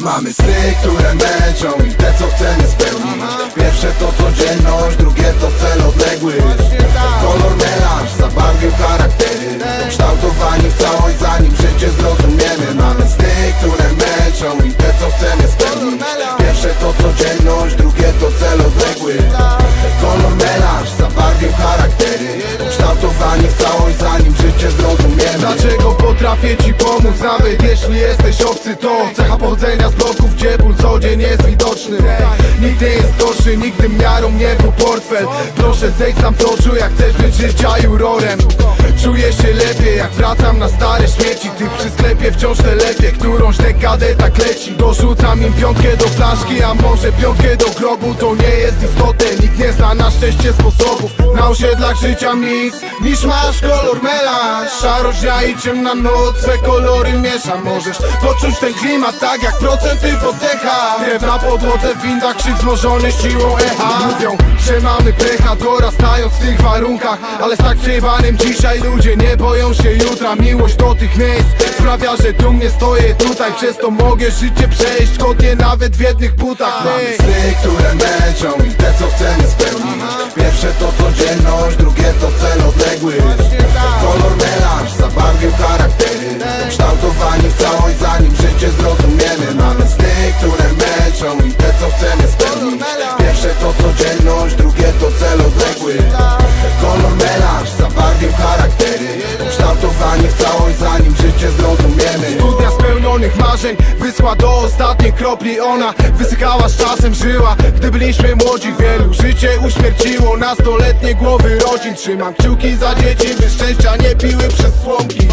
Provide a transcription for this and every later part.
Mamy sny, które męczą i te co chcemy spełnić. Pierwsze to codzienność, drugie to cel odległy. Kolor melanż zabarwił charaktery. Kształtowani w całość zanim życie zrozumiemy potrafię ci pomóc. Nawet jeśli jesteś obcy To cecha pochodzenia z bloków, gdzie ból co dzień jest widoczny. Nie jest gorszy, nigdy miarą nie był portfel. Proszę zejdź tam z oczu jak chcesz być życia jurorem Czuję się lepiej jak wracam na stare śmieci. Ty przy sklepie wciąż telepie, którąś dekadę tak leci. Dorzucam im piątkę do flaszki, a może piątkę do grobu. To nie jest istotne, nikt nie zna na szczęście sposobów. Na osiedlach życia mis, niż masz kolor melanż Szarość dnia i ciemna noc, swe kolory miesza Możesz poczuć ten klimat tak jak procenty w oddechach Krew na podłodze w windach, krzyk zmożony siłą echa. Mówią, że mamy pecha dorastając w tych warunkach Ale z tak przejebanym dzisiaj ludzie nie boją się jutra. Miłość do tych miejsc sprawia, że dumnie stoję tutaj. Przez to mogę życie przejść, godnie nawet w jednych butach. Mamy sny, które męczą i te co chcemy spełnić. Pierwsze to codzienność, drugie to cel odległy charaktery Kształtowani w całość zanim życie zrozumiemy. Mamy sny, które męczą i te co chcemy spełnić. Pierwsze to codzienność, drugie to cel odległy. Kolor melanż zabarwił charaktery. Kształtowani w całość zanim życie zrozumiemy. Studnia spełnionych marzeń Wysła do ostatniej kropli. Ona wysychała z czasem żyła. Gdy byliśmy młodzi wielu Życie uśmierciło. Nastoletnie głowy rodzin Trzymam. Kciuki za dzieci By szczęścia nie piły przez słomki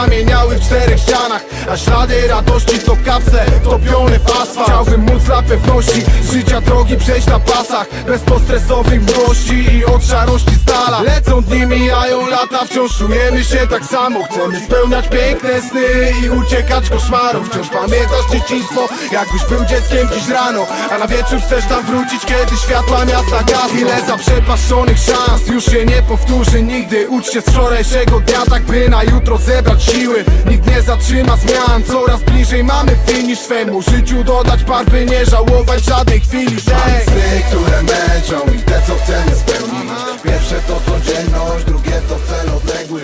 a minha czterech ścianach. A ślady radości to kapsle Topione w asfalt. Chciałbym móc dla pewności Życia drogi przejść na pasach. Bez postresowych młości I od szarości stala Lecą dni, mijają lata Wciąż czujemy się tak samo. Chcemy spełniać piękne sny I uciekać koszmarów. Wciąż pamiętasz dzieciństwo Jakbyś był dzieckiem dziś rano. A na wieczór chcesz tam wrócić Kiedy światła miasta gasną Ile zaprzepaszczonych szans Już się nie powtórzy nigdy. Ucz się z wczorajszego dnia Tak by na jutro zebrać siły Nikt nie zatrzyma zmian Coraz bliżej mamy finisz Swemu życiu dodać barwy Nie żałować żadnej chwili Mamy Ej. sny, które męczą i te co chcemy spełnić Pierwsze to codzienność, drugie to cel odległy